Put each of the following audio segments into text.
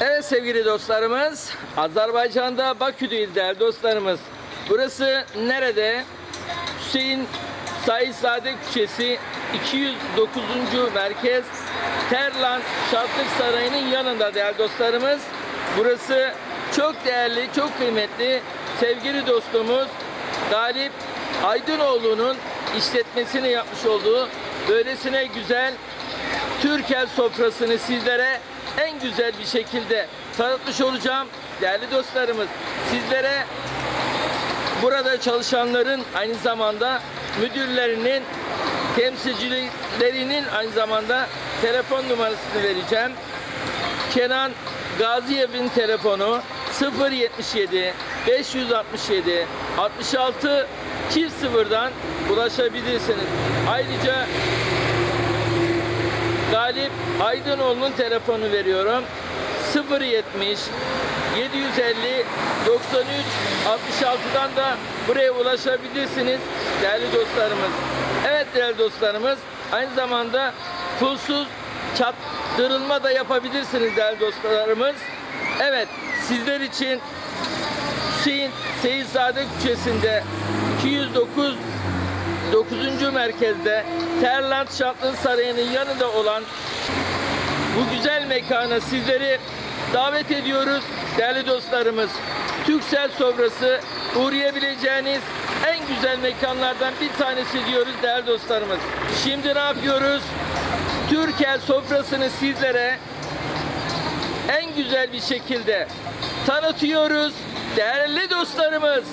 Evet sevgili dostlarımız, Azerbaycan'da Bakü'deyiz değerli dostlarımız. Burası nerede? Hüseyin Said Küçesi 209. Merkez Terlan Şatlık Sarayı'nın yanında değerli dostlarımız. Burası çok değerli, çok kıymetli sevgili dostumuz Galip Aydınoğlu'nun işletmesini yapmış olduğu böylesine güzel Türkel sofrasını sizlere en güzel bir şekilde tanıtmış olacağım. Değerli dostlarımız sizlere burada çalışanların aynı zamanda müdürlerinin temsilcilerinin aynı zamanda telefon numarasını vereceğim. Kenan Gaziyev'in telefonu 077 567 66 çift sıfırdan ulaşabilirsiniz. Ayrıca Galip Aydınoğlu'nun telefonu veriyorum. 070 750 93 66'dan da buraya ulaşabilirsiniz değerli dostlarımız. Evet değerli dostlarımız aynı zamanda pulsuz çattırılma da yapabilirsiniz değerli dostlarımız. Evet sizler için Hüseyin Seyizade Küçesi'nde 209 9. merkezde Terland Şatlı Sarayı'nın yanında olan bu güzel mekana sizleri davet ediyoruz değerli dostlarımız. Türksel sofrası uğrayabileceğiniz en güzel mekanlardan bir tanesi diyoruz değerli dostlarımız. Şimdi ne yapıyoruz? Türkel sofrasını sizlere en güzel bir şekilde tanıtıyoruz değerli dostlarımız.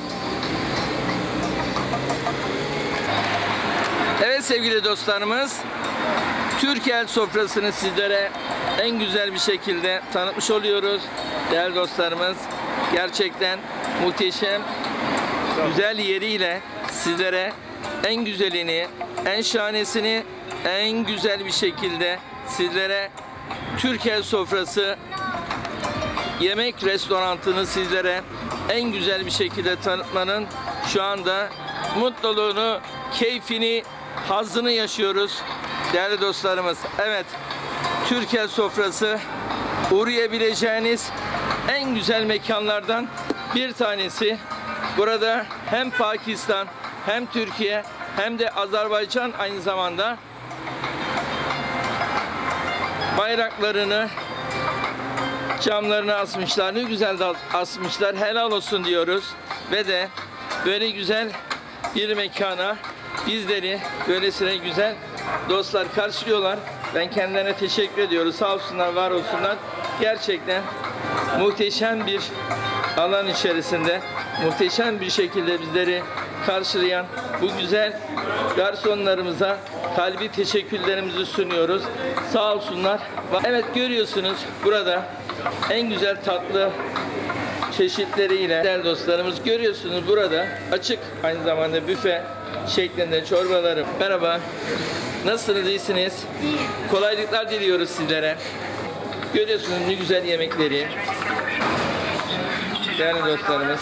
Evet sevgili dostlarımız, Türkel sofrasını sizlere en güzel bir şekilde tanıtmış oluyoruz. Değerli dostlarımız, gerçekten muhteşem, güzel yeriyle sizlere en güzelini, en şahanesini, en güzel bir şekilde sizlere Türkel sofrası yemek restorantını sizlere en güzel bir şekilde tanıtmanın şu anda mutluluğunu, keyfini, hazzını yaşıyoruz değerli dostlarımız. Evet, Türkiye sofrası uğrayabileceğiniz en güzel mekanlardan bir tanesi. Burada hem Pakistan hem Türkiye hem de Azerbaycan aynı zamanda bayraklarını camlarını asmışlar. Ne güzel asmışlar. Helal olsun diyoruz. Ve de böyle güzel bir mekana bizleri böylesine güzel dostlar karşılıyorlar. Ben kendilerine teşekkür ediyorum. Sağ olsunlar, var olsunlar. Gerçekten muhteşem bir alan içerisinde muhteşem bir şekilde bizleri karşılayan bu güzel garsonlarımıza kalbi teşekkürlerimizi sunuyoruz. Sağ olsunlar. Evet görüyorsunuz burada en güzel tatlı çeşitleriyle değerli dostlarımız görüyorsunuz burada açık aynı zamanda büfe şeklinde çorbalarım. Merhaba. Nasılsınız? iyisiniz? Kolaylıklar diliyoruz sizlere. Görüyorsunuz ne güzel yemekleri. Değerli dostlarımız.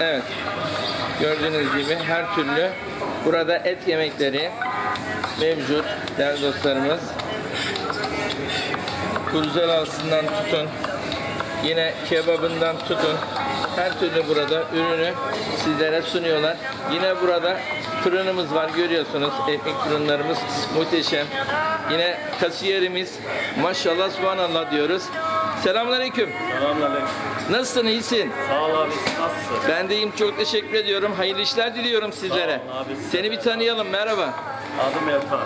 Evet. Gördüğünüz gibi her türlü burada et yemekleri mevcut değerli dostlarımız. Kurzalasından tutun, yine kebabından tutun. Her türlü burada ürünü sizlere sunuyorlar. Yine burada fırınımız var görüyorsunuz. Ekmek fırınlarımız muhteşem. Yine kasiyerimiz maşallah subhanallah diyoruz. Selamünaleyküm. Selamünaleyküm. Nasılsın? iyisin? Sağ ol abi. Nasılsın? Ben de iyiyim. Çok teşekkür ediyorum. Hayırlı işler diliyorum sizlere. Sağ ol abi. Seni bir tanıyalım. Merhaba. Adım Ertan.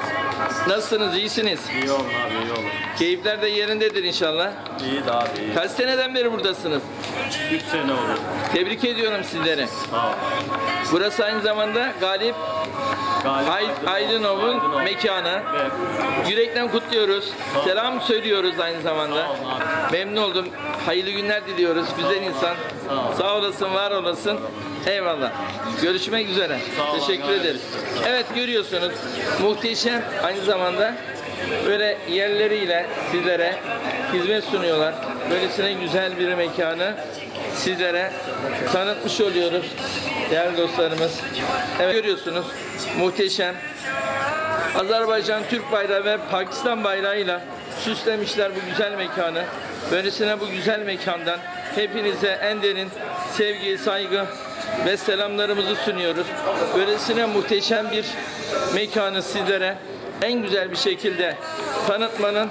Nasılsınız? İyisiniz? İyi olun abi iyi olun. Keyifler de yerindedir inşallah. İyi de abi iyi. Kaç seneden beri buradasınız? 3 sene oldu. Tebrik ediyorum sizleri. Sağ ol. Burası aynı zamanda Galip Ay- Aydınov'un Aydınov. mekanı. Evet. Yürekten kutluyoruz. Selam söylüyoruz aynı zamanda. Sağ abi. Memnun oldum. Hayırlı günler diliyoruz. Güzel insan. Sağ. Sağ olasın, var olasın. Eyvallah. Görüşmek üzere. Sağ Teşekkür gayet. ederiz. Evet görüyorsunuz. Muhteşem aynı zamanda böyle yerleriyle sizlere hizmet sunuyorlar. Böylesine güzel bir mekanı sizlere tanıtmış oluyoruz. Değerli dostlarımız. Evet görüyorsunuz. Muhteşem. Azerbaycan Türk bayrağı ve Pakistan bayrağıyla süslemişler bu güzel mekanı. Böylesine bu güzel mekandan hepinize en derin sevgi, saygı ve selamlarımızı sunuyoruz. Böylesine muhteşem bir mekanı sizlere en güzel bir şekilde tanıtmanın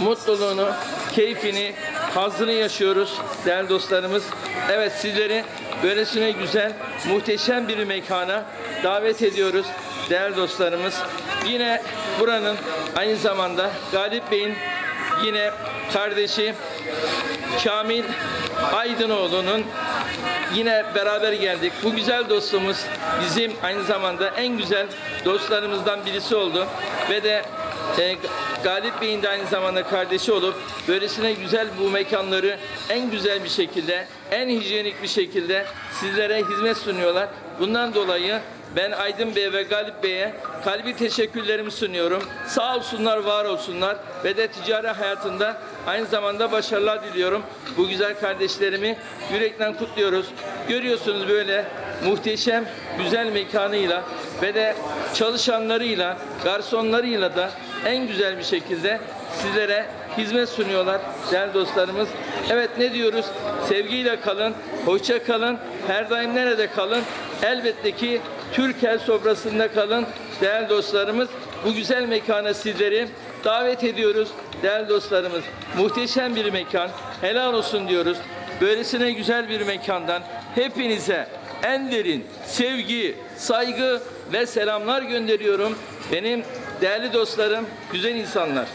mutluluğunu, keyfini, hazzını yaşıyoruz değerli dostlarımız. Evet sizleri böylesine güzel, muhteşem bir mekana davet ediyoruz değerli dostlarımız. Yine buranın aynı zamanda Galip Bey'in yine kardeşi Kamil Aydınoğlu'nun yine beraber geldik. Bu güzel dostumuz bizim aynı zamanda en güzel dostlarımızdan birisi oldu. Ve de e, Galip Bey'in de aynı zamanda kardeşi olup böylesine güzel bu mekanları en güzel bir şekilde, en hijyenik bir şekilde sizlere hizmet sunuyorlar. Bundan dolayı ben Aydın Bey ve Galip Bey'e kalbi teşekkürlerimi sunuyorum. Sağ olsunlar, var olsunlar ve de ticari hayatında aynı zamanda başarılar diliyorum. Bu güzel kardeşlerimi yürekten kutluyoruz. Görüyorsunuz böyle muhteşem, güzel mekanıyla ve de çalışanlarıyla, garsonlarıyla da en güzel bir şekilde sizlere hizmet sunuyorlar değerli dostlarımız. Evet ne diyoruz? Sevgiyle kalın, hoşça kalın, her daim nerede kalın? Elbette ki Türkel sofrasında kalın değerli dostlarımız. Bu güzel mekana sizleri davet ediyoruz değerli dostlarımız. Muhteşem bir mekan. Helal olsun diyoruz. Böylesine güzel bir mekandan hepinize en derin sevgi, saygı ve selamlar gönderiyorum. Benim değerli dostlarım, güzel insanlar.